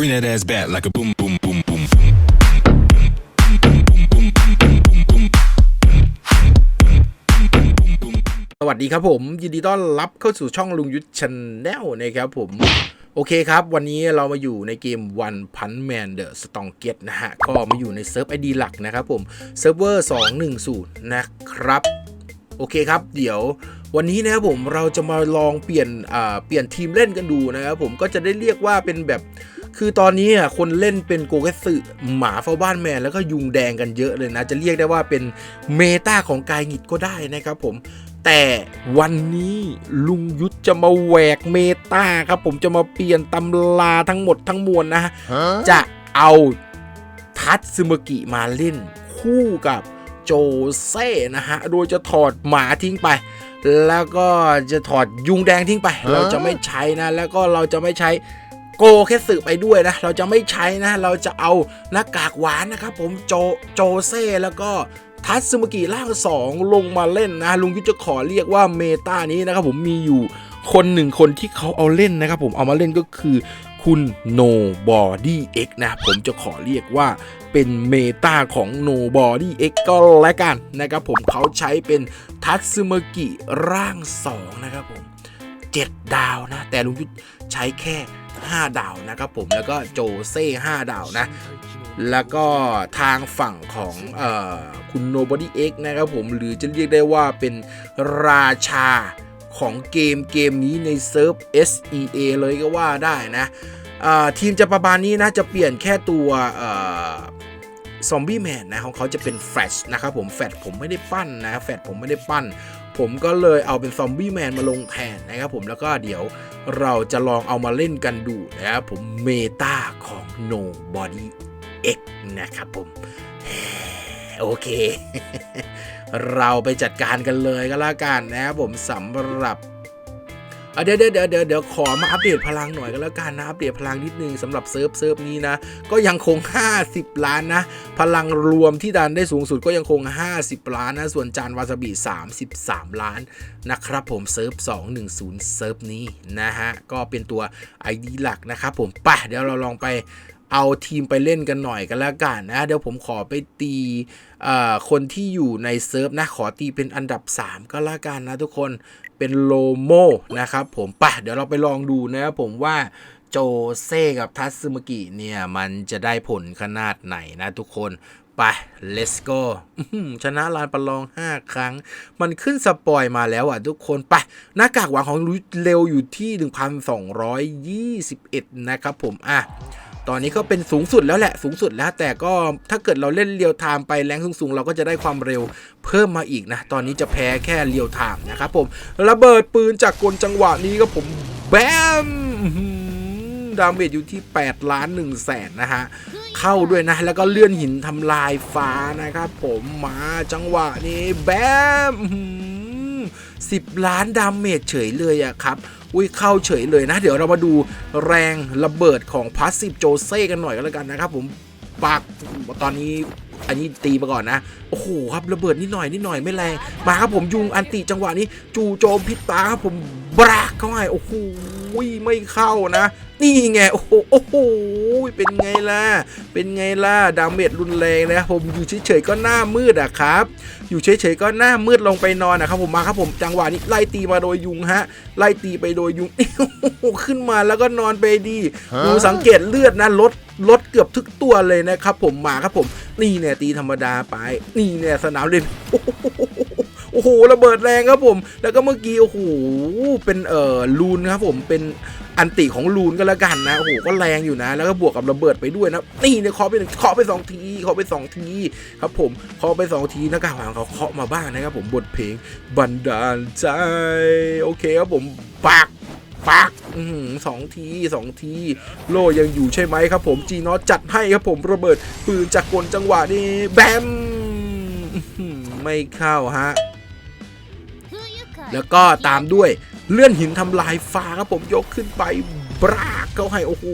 Bring that ass back like a boom, boom, boom, boom, boom. สวัสดีครับผม ยินดีต้อนรับเข้าสู่ช่องลุงยุทธช n แนลนะครับผม โอเคครับ วันนี้เรามาอยู่ในเกม One Punch Man The Strongest นะฮะ ก็มาอยู่ในเซิร์ฟไอดีหลักนะครับผม เซิร์ฟเวอร์ 210 นะครับ โอเคครับ เดี๋ยววันนี้นะครับผมเราจะมาลองเปลี่ยนเปลี่ยนทีมเล่นกันดูนะครับผมก็จะได้เรียกว่าเป็นแบบ คือตอนนี้อะคนเล่นเป็นโกเกสึหมาเฝ้าบ้านแมนแล้วก็ยุงแดงกันเยอะเลยนะ จะเรียกได้ว่าเป็นเมตาของกายหงิดก็ได้นะครับผมแต่วันนี้ลุงยุทธจะมาแหวกเมตาครับ ผมจะมาเปลี่ยนตำราทั้งหมดทั้งมวลนะฮะจะเอาทัตซึมกิมาเล่น คู่กับโจเซ่นะฮะ โดยจะถอดหมาทิ้งไป แล้วก็จะถอดยุงแดงทิ้งไป เราจะไม่ใช้นะ แล้วก็เราจะไม่ใช้ โกแค่สืบไปด้วยนะ เราจะไม่ใช้นะ เราจะเอาหน้ากากหวานนะครับผมโจโจเซ่แล้วก็ทัตซึมกิร่างสองลงมาเล่นนะ ลุงยุทธจะขอเรียกว่าเมตานี้นะครับผมมีอยู่คนหนึ่งคนที่เขาเอาเล่นนะครับผมเอามาเล่นก็คือคุณ No Body X นะผมจะขอเรียกว่าเป็นเมตาของ No Body X ก็แล้วกันนะครับผมเขาใช้เป็นทัตซึมกิร่าง 2 นะครับผม 7 ดาวนะ แต่ลุงยุทธใช้แค่ 5 ดาวนะครับผมแล้วก็โจเซ่5ดาวนะ แล้วก็ทางฝั่งของออคุณ Nobody X นะครับผมหรือจะเรียกได้ว่าเป็นราชาของเกมเกมนี้ในเซิร์ฟ SEA เลยก็ว่าได้นะทีมจะประมาณนี้นะ จะเปลี่ยนแค่ตัวซอมบี้แมนนะของเขาจะเป็นแฟลชนะครับผมแฟลชผมไม่ได้ปั้นนะแฟลชผมไม่ได้ปั้น ผมก็เลยเอาเป็นซอมบี้แมนมาลงแทนนะครับผมแล้วก็เดี๋ยวเราจะลองเอามาเล่นกันดูนะครับผมเมตาของ Nobody X นะครับผมโอเค เราไปจัดการกันเลยก็แล้วกันนะครับผมสำหรับ เดี๋ยวเดี๋ยวเดี๋ยวเดี๋ยวขอมาอัปเดตพลังหน่อยก็แล้วกันนะอัปเดตพลังนิดนึงสำหรับเซิร์ฟเซิร์ฟนี้นะก็ยังคง 50 ล้านนะ พลังรวมที่ดันได้สูงสุดก็ยังคง 50 ล้านนะ ส่วนจานวาซาบิ33 ล้านนะครับผมเซิร์ฟ210 เซิร์ฟนี้นะฮะ ก็เป็นตัว ID หลักนะครับผมไปเดี๋ยวเราลองไปเอาทีมไปเล่นกันหน่อยกันแล้วกันนะ เดี๋ยวผมขอไปตีคนที่อยู่ในเซิร์ฟนะ ขอตีเป็นอันดับ 3 ก็แล้วกันนะทุกคน เป็นโลโมนะครับผมไปเดี๋ยวเราไปลองดูนะครับผมว่าโจเซ่กับทัตสึมกิเนี่ย มันจะได้ผลขนาดไหนนะทุกคนไป let's go ชนะลานประลอง 5 ครั้ง มันขึ้นสปอยมาแล้วอะทุกคน ไป หน้ากากหวังของลุยเร็วอยู่ที่ 1,221 นะครับผม อะ ตอนนี้ก็เป็นสูงสุดแล้วแหละสูงสุดแล้ว แต่ก็ถ้าเกิดเราเล่นเรียวไทม์ไปแรงสูงๆ เราก็จะได้ความเร็วเพิ่มมาอีกนะ ตอนนี้จะแพ้แค่เรียวไทม์นะครับผมระเบิดปืนจากกลจังหวะนี้ก็ผมแบมดาเมจอยู่ที่ 8 ล้าน1แสนนะฮะ เข้าด้วยนะ แล้วก็เลื่อนหินทำลายฟ้านะครับผมมาจังหวะนี้แบมอื้อหือ10ล้านดาเมจเฉยเลยอะครับ อุ้ยเข้าเฉยเลยนะ เดี๋ยวเรามาดูแรงระเบิดของพาสซีฟโจเซ่กันหน่อยก็แล้วกันนะครับผมปากตอนนี้อันนี้ตีมาก่อนนะ โอ้โหครับระเบิดนิดหน่อยนิดหน่อยไม่แรง มาครับผมยุงอันติจังหวะนี้ จู่โจมพิษตาครับผม บรากเข้าให้โอ้โหไม่เข้านะ นี่ไง โอ้โหโอ้โหเป็นไงล่ะ เป็นไงล่ะ ดาเมจรุนแรงนะครับผมอยู่เฉยๆก็หน้ามืดอะครับ อยู่เฉยๆก็หน้ามืดลงไปนอนนะครับผมมาครับผมจังหวะนี้ไล่ตีมาโดยยุงฮะ ไล่ตีไปโดยยุงขึ้นมาแล้วก็นอนไปดีดูสังเกตเลือดนะลดลดเกือบทุกตัวเลยนะครับผมมาครับผม นี่เนี่ยตีธรรมดาไป นี่เนี่ยสนามเล่น โอ้โหระเบิดแรงครับผม แล้วก็เมื่อกี้โอ้โหเป็นเอ่อลูนครับผมเป็นอันติของลูนก็แล้วกันนะโอ้โหก็แรงอยู่นะ แล้วก็บวกกับระเบิดไปด้วยนะนี่เนี่ยเคาะไปหนึ่งเคาะไปสองทีเคาะไปสองทีครับผมเคาะไปสองทีน้ากากหางเขาเคาะมาบ้างนะครับผมบทเพลงบันดาลใจโอเคครับผมปากปักอื้อหือสองทีสองที โลยังอยู่ใช่ไหมครับผมจีนอตจัดให้ครับผมระเบิดปืนจากกลจังหวะนี้แบมอื้อหือไม่เข้าฮะ แล้วก็ตามด้วยเลื่อนหินทำลายฟ้าครับผมยกขึ้นไปบรากเขาให้โอ้โห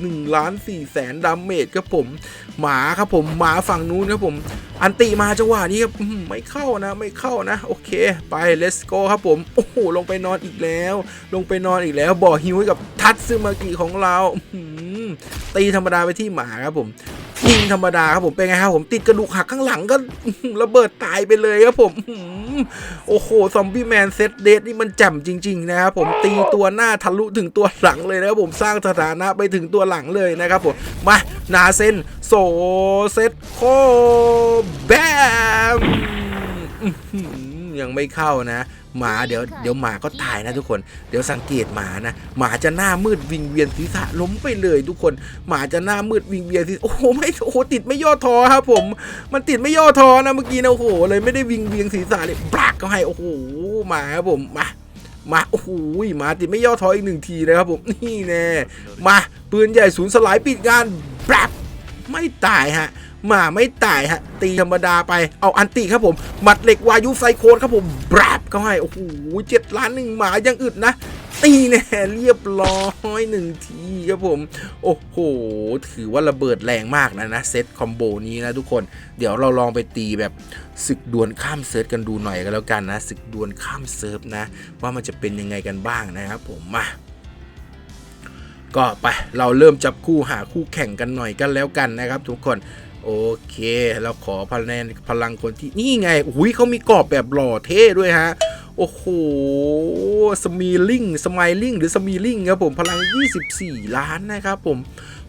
หนึ่งล้านสี่แสนดาเมจครับผม หมาครับผมหมาฝั่งนู้นครับผม อันติมาจังหวะนี้ครับไม่เข้านะ ไม่เข้านะ โอเค ไป let's go ครับผม โอ้โห ลงไปนอนอีกแล้ว ลงไปนอนอีกแล้ว บ่อฮิวให้กับทัตซึมากิของเราตีธรรมดาไปที่หมาครับผม ยิงธรรมดาครับผมเป็นไงครับผมติดกระดูกหักข้างหลังก็ระเบิดตายไปเลยครับผมโอ้โหซอมบี้แมนเซตเดดนี่มันแจ่มจริง ๆ นะครับผมตีตัวหน้าทะลุถึงตัวหลังเลยนะครับผมสร้างสถานะไปถึงตัวหลังเลยนะครับผมมานาเซนโซเซตโคแบมยังไม่เข้านะ หมาเดี๋ยวเดี๋ยวหมาก็ตายนะทุกคน เดี๋ยวสังเกตหมานะหมาจะหน้ามืดวิงเวียนศีรษะล้มไปเลย ทุกคนหมาจะหน้ามืดวิงเวียนศีรษะโอ้โหไม่โอ้โหติดไม่ย่อท้อครับผม มันติดไม่ย่อท้อนะเมื่อกี้นะโอ้โหเลยไม่ได้วิงเวียนศีรษะเลยบลักก็ให้โอ้โหหมาครับผมมามาโอ้โหหมาติดไม่ย่อท้ออีกหนึ่งทีนะครับผมนี่แน่มาปืนใหญ่ศูนย์สลายปิดงานบลัก ไม่ตายฮะหมาไม่ตายฮะ ตีธรรมดาไปเอาอันติครับผมหมัดเหล็กวายุไซโคนครับผมบลับก็ให้โอ้โหเจ็ดล้านหนึ่งหมายังอึดนะตีแน่เรียบร้อยหนึ่งทีครับผม โอ้โห ถือว่าระเบิดแรงมากนะนะ เซตคอมโบนี้นะทุกคน เดี๋ยวเราลองไปตีแบบศึกดวลข้ามเซิร์ฟกันดูหน่อยกันแล้วกันนะศึกดวลข้ามเซิร์ฟนะ ว่ามันจะเป็นยังไงกันบ้างนะครับผมมา ก็ไปเราเริ่มจับคู่หาคู่แข่งกันหน่อยกันแล้วกันนะครับ ทุกคนโอเค เราขอพลังพลังคนที่นี่ไงอุ้ยเขามีกรอบแบบหล่อเท่ด้วยฮะ โอ้โห สมีลิงสมายลิงหรือสมีลิงครับผมพลัง 24 ล้านนะครับผม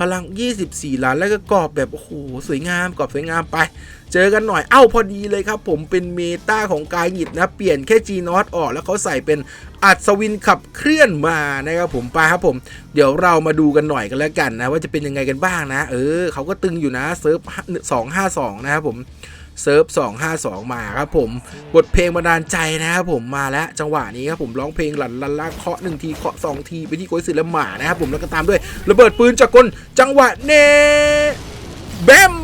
พลัง 24 ล้านแล้วก็กรอบแบบโอ้โหสวยงามกรอบสวยงามไป เจอกันหน่อยเอ้าพอดีเลยครับ ผมเป็นเมตาของกายหยิดนะ เปลี่ยนแค่ G นอตออกแล้วเขาใส่เป็นอัศวินขับเคลื่อนมานะครับผมไปครับผม เดี๋ยวเรามาดูกันหน่อยกันแล้วกันนะ ว่าจะเป็นยังไงกันบ้างนะ เออเขาก็ตึงอยู่นะเซิร์ฟ252นะครับผม เซิร์ฟ252 มาครับผมบทเพลงบันดาลใจนะครับผมมาแล้วจังหวะนี้ครับผมร้องเพลงหลันลันลาเคาะหนึ่งทีเคาะสองทีไปที่โกยสิและหมานะครับผมแล้วก็ตามด้วยระเบิดปืนจากกลจังหวะเนแบม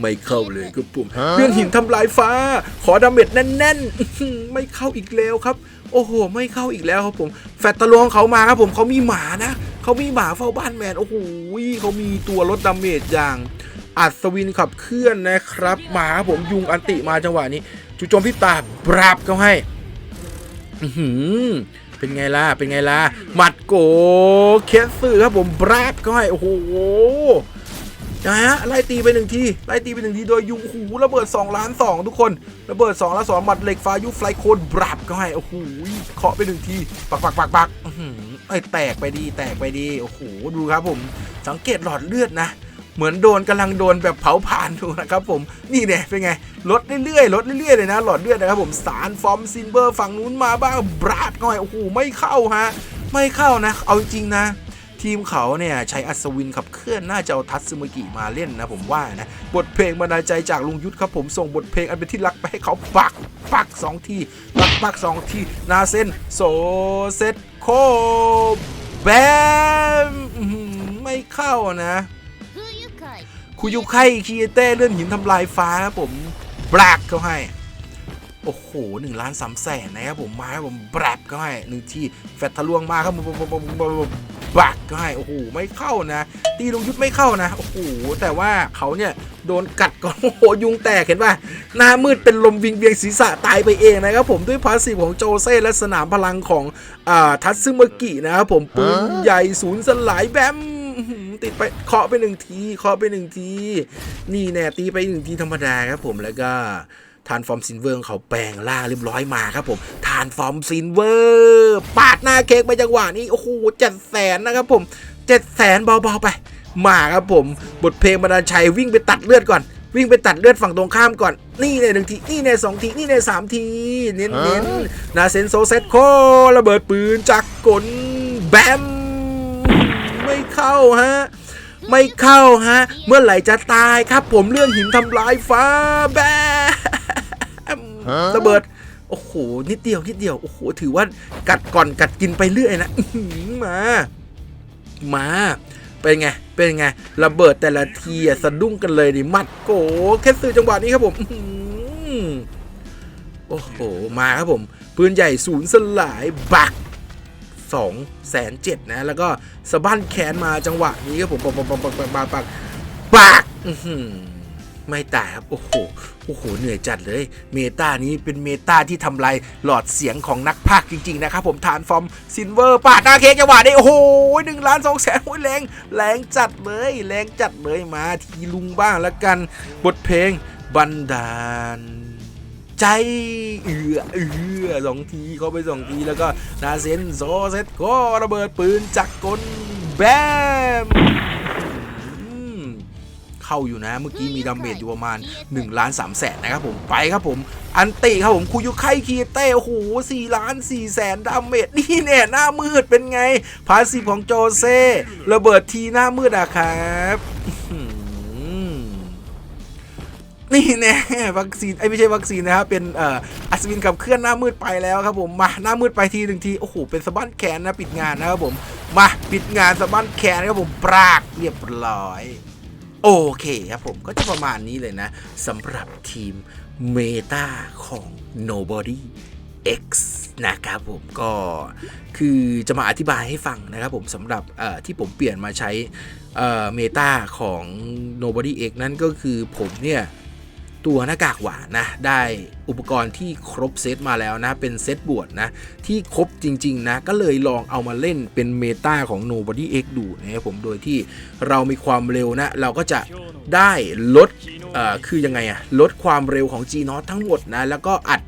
ไม่เข้าเลยครับผมเรื่องหินทำลายฟ้า ขอดาเมจแน่นๆอื้อหือไม่เข้าอีกแล้วครับ โอ้โห ไม่เข้าอีกแล้วครับผม แฟตตะลวงเขามาครับผมเขามีหมานะ เขามีหมาเฝ้าบ้านแมน โอ้โหเขามีตัวลดดาเมจอย่าง อัศวินขับเคลื่อนนะครับ หมาผมยุงอันติมาจังหวะนี้จุโจมพิตาปราบเขาให้ อือเป็นไงล่ะ เป็นไงล่ะ หมัดโกเคสซื่อครับผมบราบเขาให้ โอ้โห นะฮะไล่ตีไปหนึ่งทีไล่ตีไปหนึ่งทีโดยยุงหูระเบิด2ล้าน2ทุกคนระเบิด2ล้าน2หมัดเหล็กฟ้ายุไฟโคนบราบเขาให้โอ้โหเคาะไปหนึ่งทีปักปักปักปักไอ้แตกไปดีแตกไปดีโอ้โหดูครับผม สังเกตหลอดเลือดนะเหมือนโดนกำลังโดนแบบเผาผ่านอยู่นะครับผมนี่เนี่ยเป็นไงลดเรื่อยๆลดเรื่อยๆเลยนะหลอดเลือดนะครับผมสารฟอร์มซินเบอร์ฝั่งนู้นมาบ้างบราดง่อยโอ้โหไม่เข้าฮะไม่เข้านะ เอาจริงนะ ทีมเขาเนี่ยใช้อัศวินขับเคลื่อนน่าจะเอาทัตสึมุกิมาเล่นนะผมว่านะ บทเพลงบรรดาลใจจากลุงยุทธครับผมส่งบทเพลงอันเป็นที่รักไปให้เขาปักปักสองทีปักปักสองทีนาเซนโซเซตโคแบมอื้อหือไม่เข้านะคุยุไคคีเต้เลื่อนหินทำลายฟ้าครับผมบลักเขาให้ โอ้โหหนึ่งล้านสามแสนนะครับผมมาครับผมบกเขาให้หนึ่งทีแฟตทะลวงมาครับผมบักก็ให้โอ้โหไม่เข้านะ ตีลงยุทธไม่เข้านะโอ้โหแต่ว่าเขาเนี่ยโดนกัดก่อนโอ้โหยุงแตกเห็นป่ะหน้ามืดเป็นลมวิงเวียงศีรษะตายไปเองนะครับผมด้วยพาสซีฟของโจเซ่และสนามพลังของอ่าทัตซึมกินะครับผมปืนใหญ่ศูนย์สลายแบมติดไปเคาะไปหนึ่งทีเคาะไปหนึ่งที นี่แน่ตีไปหนึ่งทีธรรมดาครับผมแล้วก็ ทานฟอร์มซินเวอร์เขาแปลงล่างเรียบร้อยมาครับผมทานฟอร์มซินเวอร์ปาดหน้าเค้กไปจังหวะนี้โอ้โหเจ็ดแสนนะครับผมเจ็ดแสนเบาๆไป มาครับผม บทเพลงบรรดาลชัยวิ่งไปตัดเลือดก่อนวิ่งไปตัดเลือดฝั่งตรงข้ามก่อน นี่ในหนึ่งที นี่ในสองที นี่ในสามที เน้นเน้นๆนาเซนโซเซตโคระเบิดปืนจากกลแบม ไม่เข้าฮะ ไม่เข้าฮะ เมื่อไหร่จะตายครับ ผมเรื่องหินทำลายฟ้าแบมระเบิดโอ้โห นิดเดียวนิดเดียว โอ้โห ถือว่ากัดก่อนกัดกินไปเรื่อยนะอื้อหือมา มา เป็นไง เป็นไง ระเบิดแต่ละทีอะสะดุ้งกันเลยดิมัดโกแค่สื่อจังหวะนี้ครับผมอื้อหือโอ้โห มาครับผม ปืนใหญ่ศูนย์สลาย บัก สองแสนเจ็ดนะแล้วก็สะบั้นแขนมาจังหวะนี้ครับผมปักปักปักปักปักปักปักอื้อหือไม่ตายครับ โอ้โหโอ้โหเหนื่อยจัดเลย เมตานี้เป็นเมตาที่ทำลายหลอดเสียงของนักพากย์จริง ๆ นะครับผมฐานฟอร์มซินเวอร์ปาดหน้าเค้กจังหวะนี้โอ้โหหนึ่งล้านสองแสนโอ้ยแรงแรงจัดเลยแรงจัดเลยมาทีลุงบ้างแล้วกัน บทเพลงบันดาล ใจเอือเอือสองทีเข้าไปสองทีแล้วก็นาเซนโซเซตก็ระเบิดปืนจากกลแบมอืมเข้าอยู่นะ เมื่อกี้มีดาเมจอยู่ประมาณ1ล้าน3แสนนะครับผมไปครับผม อันติครับผมคุยุไคคีเต้โอ้โห4ล้าน4แสนดาเมจนี่เนี่ยหน้ามืดเป็นไงพาสซีฟของโจเซ่ระเบิดทีหน้ามืดอะครับ นี่แน่วัคซีนไอ้ไม่ใช่วัคซีนนะครับเป็นเอ่ออัศวินขับเคลื่อนหน้ามืดไปแล้วครับผมมาหน้ามืดไปทีหนึ่งทีโอ้โหเป็นสะบั้นแขนนะปิดงานนะครับผมมาปิดงานสะบั้นแขนครับผมปรากเรียบร้อย โอเคครับผมก็จะประมาณนี้เลยนะสำหรับทีมเมตาของ Nobody X นะครับผมก็คือจะมาอธิบายให้ฟังนะครับผมสำหรับที่ผมเปลี่ยนมาใช้เมตาของ Nobody X นั่นก็คือผมเนี่ย ตัวหน้ากากหวานนะได้อุปกรณ์ที่ครบเซตมาแล้วนะ เป็นเซตบวชนะ ที่ครบจริง ๆ นะ ก็เลยลองเอามาเล่นเป็นเมตาของ Nobody X ดูนะครับผมโดยที่เรามีความเร็วนะ เราก็จะได้ลดคือยังไงอะลดความเร็วของ g n o t ทั้งหมดนะ แล้วก็อัด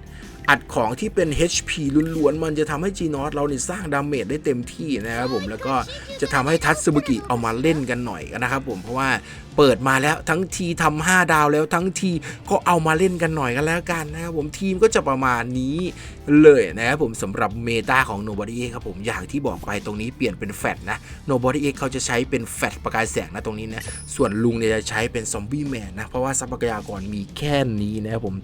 อัดของที่เป็น HP ล้วนๆ มันจะทำให้ g n o t เราเนี่ยสร้างดาเมจได้เต็มที่นะครับผมแล้วก็จะทำให้ทัตสึบุกิเอามาเล่นกันหน่อยนะครับผมเพราะว่าเปิดมาแล้วทั้งทีทำ5ดาวแล้วทั้งทีก็เอามาเล่นกันหน่อยกันแล้วกันนะครับผมทีมก็จะประมาณนี้เลยนะครับผมสำหรับเมตาของ Nobody X ครับผมอย่างที่บอกไปตรงนี้เปลี่ยนเป็นแฟตนะ Nobody X เขาจะใช้เป็นแฟตประกายแสงนะตรงนี้นะส่วนลุงเนี่ยจะใช้เป็นซอมบี้แมนนะเพราะว่าทรัพยากรมีแค่นี้นะครับผม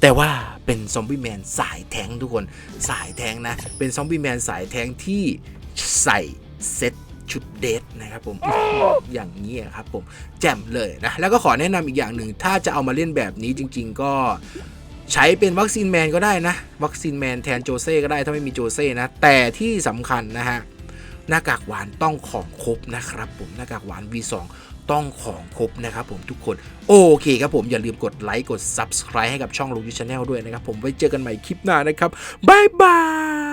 แต่ว่าเป็นซอมบี้แมนสายแทงทุกคนสายแทงนะ เป็นซอมบี้แมนสายแทงที่ใส่เซ็ตชุดเดทนะครับผมอย่างนี้ครับผมแจ่มเลยนะ แล้วก็ขอแนะนำอีกอย่างหนึ่ง ถ้าจะเอามาเล่นแบบนี้จริง ๆ ก็ใช้เป็นวัคซีนแมนก็ได้นะ วัคซีนแมนแทนโจเซ่ก็ได้ถ้าไม่มีโจเซ่นะ แต่ที่สำคัญนะฮะหน้ากากหวานต้องของครบนะครับผมหน้ากากหวาน V2 ต้องของครบนะครับผมทุกคน โอเคครับผมอย่าลืมกดไลค์กด Subscribe ให้กับช่องลงยูชาแนลด้วยนะครับผมไว้เจอกันใหม่คลิปหน้านะครับบายบาย